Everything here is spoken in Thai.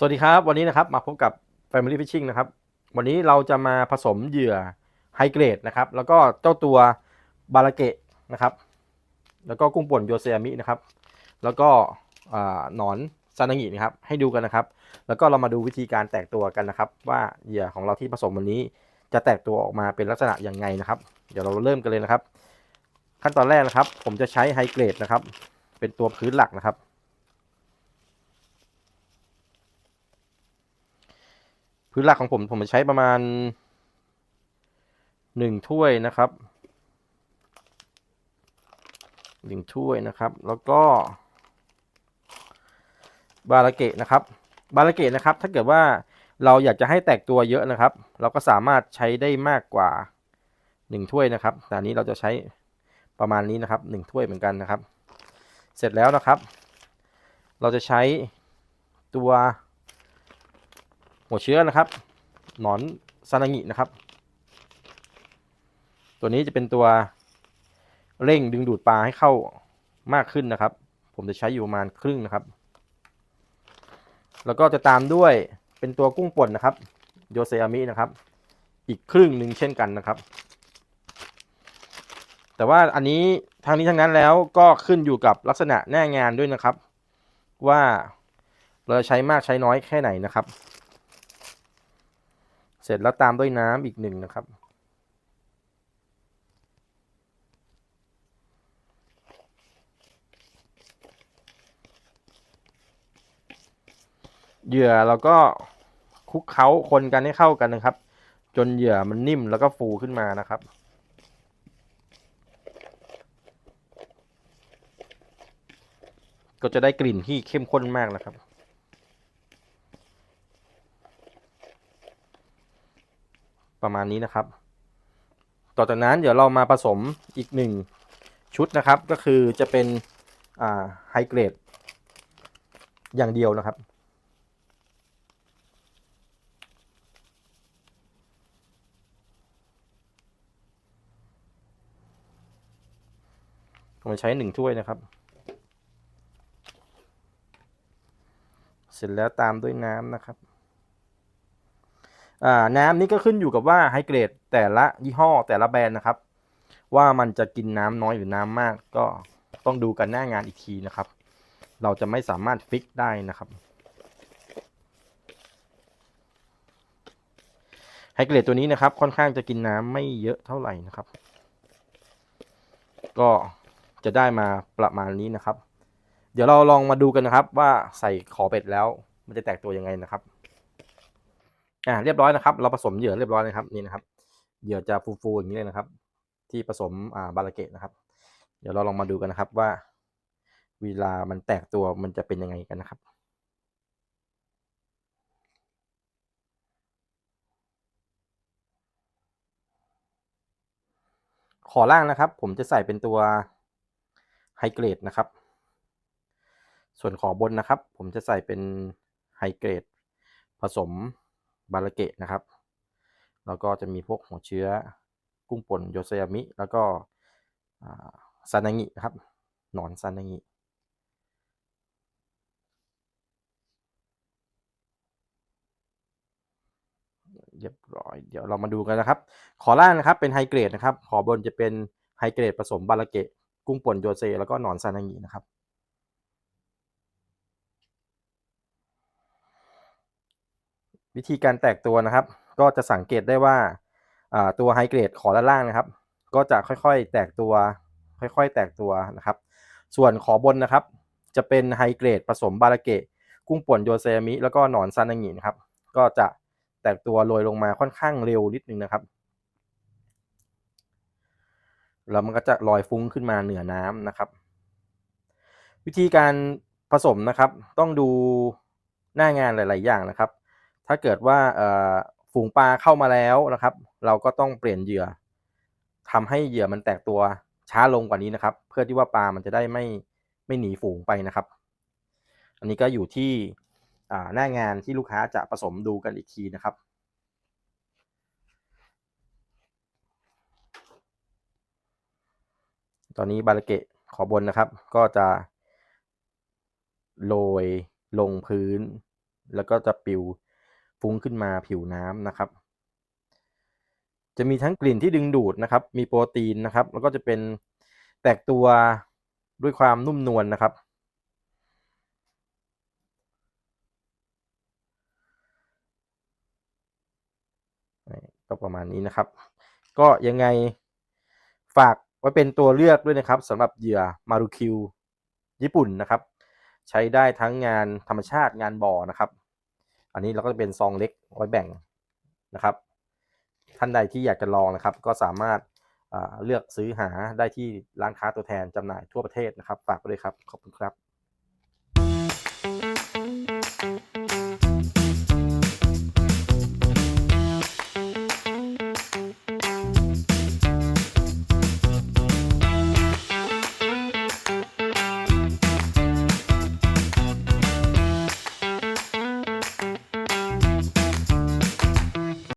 สวัสดีครับ วันนี้นะครับมาพบกับ Family Fishing นะครับ วันนี้เราจะมาผสมเหยื่อไฮเกรดนะครับ แล้วก็เจ้าตัวบาราเกะนะครับ แล้วก็กุ้งป่นโยเซามินะครับ แล้วก็หนอนซานางินะครับ ให้ดูกันนะครับ แล้วก็เรามาดูวิธีการแตกตัวกันนะครับ ว่าเหยื่อของเราที่ผสมวันนี้จะแตกตัวออกมาเป็นลักษณะอย่างไงนะครับ เดี๋ยวเราเริ่มกันเลยนะครับ ขั้นตอนแรกนะครับ ผมจะใช้ไฮเกรดนะครับ เป็นตัวพื้นหลักนะครับ พื้นหลักของผมผมจะใช้ประมาณหนึ่งถ้วยนะครับหนึ่งถ้วยนะครับ แล้วก็ บาราเกะนะครับ บาราเกะนะครับ ถ้าเกิดว่าเราอยากจะให้แตกตัวเยอะนะครับ เราก็สามารถใช้ได้มากกว่าหนึ่งถ้วยนะครับแต่นี้เราจะใช้ประมาณนี้นะครับหนึ่งถ้วยเหมือนกันนะครับ เสร็จแล้วนะครับ เราจะใช้ตัว หัวเชื้อนะครับ หนอนซานางินะครับ ตัวนี้จะเป็นตัวเร่งดึงดูดปลาให้เข้ามากขึ้นนะครับ ผมจะใช้อยู่ประมาณครึ่งนะครับ แล้วก็จะตามด้วยเป็นตัวกุ้งป่นนะครับโยเซอามินะครับ อีกครึ่งหนึ่งเช่นกันนะครับ แต่ว่าอันนี้ทางนี้ทั้งนั้นแล้วก็ขึ้นอยู่กับลักษณะแน่งานด้วยนะครับ ว่าเราจะใช้มากใช้น้อยแค่ไหนนะครับ เสร็จแล้วตามด้วยน้ำอีกหนึ่งนะครับ เหยื่อเราก็คลุกเคล้าคนกันให้เข้ากันนะครับ จนเหยื่อมันนิ่มแล้วก็ฟูขึ้นมานะครับก็จะได้กลิ่นที่เข้มข้นมากนะครับ ประมาณนี้นะครับ ต่อจากนั้นเดี๋ยวเรามาผสมอีกหนึ่งชุดนะครับ ก็คือจะเป็นไฮเกรดอย่างเดียวนะครับผมใช้หนึ่งถ้วยนะครับ เสร็จแล้วตามด้วยน้ำนะครับ น้ำนี่ก็ขึ้นอยู่กับว่าไฮเกรดแต่ละยี่ห้อแต่ละแบรนด์นะครับ ว่ามันจะกินน้ำน้อยหรือน้ำมาก ก็ต้องดูกันหน้างานอีกทีนะครับ เราจะไม่สามารถฟิกได้นะครับไฮเกรดตัวนี้นะครับค่อนข้างจะกินน้ำไม่เยอะเท่าไหร่นะครับ ก็จะได้มาประมาณนี้นะครับ เดี๋ยวเราลองมาดูกันนะครับว่าใส่ขอเป็ดแล้วมันจะแตกตัวยังไงนะครับ อ่าเรียบร้อยนะครับ เราผสมเหยื่อเรียบร้อยนะครับนี่นะครับ เหยื่อจะฟูๆอย่างนี้เลยนะครับ ที่ผสมอ่าบาราเกตนะครับ เดี๋ยวเราลองมาดูกันนะครับว่าเวลามันแตกตัวมันจะเป็นยังไงกันนะครับขอล่างนะครับ ผมจะใส่เป็นตัวไฮเกรดนะครับ ส่วนขอบนนะครับ ผมจะใส่เป็นไฮเกรดผสม บาราเกะนะครับ แล้วก็จะมีพวกหัวเชื้อกุ้งป่นโยเซยามิ แล้วก็ซานางิครับ หนอนซานางิเรียบร้อย เดี๋ยวเรามาดูกันนะครับ ขอล่างนะครับเป็นไฮเกรดนะครับ ขอบนจะเป็นไฮเกรดผสมบาราเกะ กุ้งป่นโยเซ แล้วก็หนอนซานางินะครับ วิธีการแตกตัวนะครับ ก็จะสังเกตได้ว่าตัวไฮเกรดขอด้านล่างนะครับ ก็จะค่อยๆแตกตัว ค่อย ๆ แตกตัวนะครับ ส่วนขอบนนะครับ จะเป็นไฮเกรดผสมบาราเกะกุ้งป่นโยเซมิ แล้วก็หนอนซานางินะครับ ก็จะแตกตัวโรยลงมาค่อนข้างเร็วนิดนึงนะครับแล้วมันก็จะลอยฟุ้งขึ้นมาเหนือน้ำนะครับ วิธีการผสมนะครับ ต้องดูหน้างานหลาย ๆ อย่างนะครับ ถ้าเกิดว่าฝูงปลาเข้ามาแล้วนะครับ เราก็ต้องเปลี่ยนเหยื่อทำให้เหยื่อมันแตกตัวช้าลงกว่านี้นะครับ เพื่อที่ว่าปลามันจะได้ไม่ไม่หนีฝูงไปนะครับ อันนี้ก็อยู่ที่หน้างานที่ลูกค้าจะผสมดูกันอีกทีนะครับตอนนี้บาราเกะขอบนนะครับ ก็จะโรยลงพื้น แล้วก็จะปิว ฟุ้งขึ้นมาผิวน้ำนะครับ จะมีทั้งกลิ่นที่ดึงดูดนะครับ มีโปรตีนนะครับ แล้วก็จะเป็นแตกตัวด้วยความนุ่มนวลนะครับ ก็ประมาณนี้นะครับ ก็ยังไงฝากไว้เป็นตัวเลือกด้วยนะครับสำหรับเหยื่อมารุคิวญี่ปุ่นนะครับ ใช้ได้ทั้งงานธรรมชาติงานบ่อนะครับ อันนี้เราก็จะเป็นซองเล็กไว้แบ่งนะครับ ท่านใดที่อยากจะลองนะครับ ก็สามารถเลือกซื้อหาได้ที่ร้านค้าตัวแทนจำหน่ายทั่วประเทศนะครับ ฝากได้วยครับ ขอบคุณครับ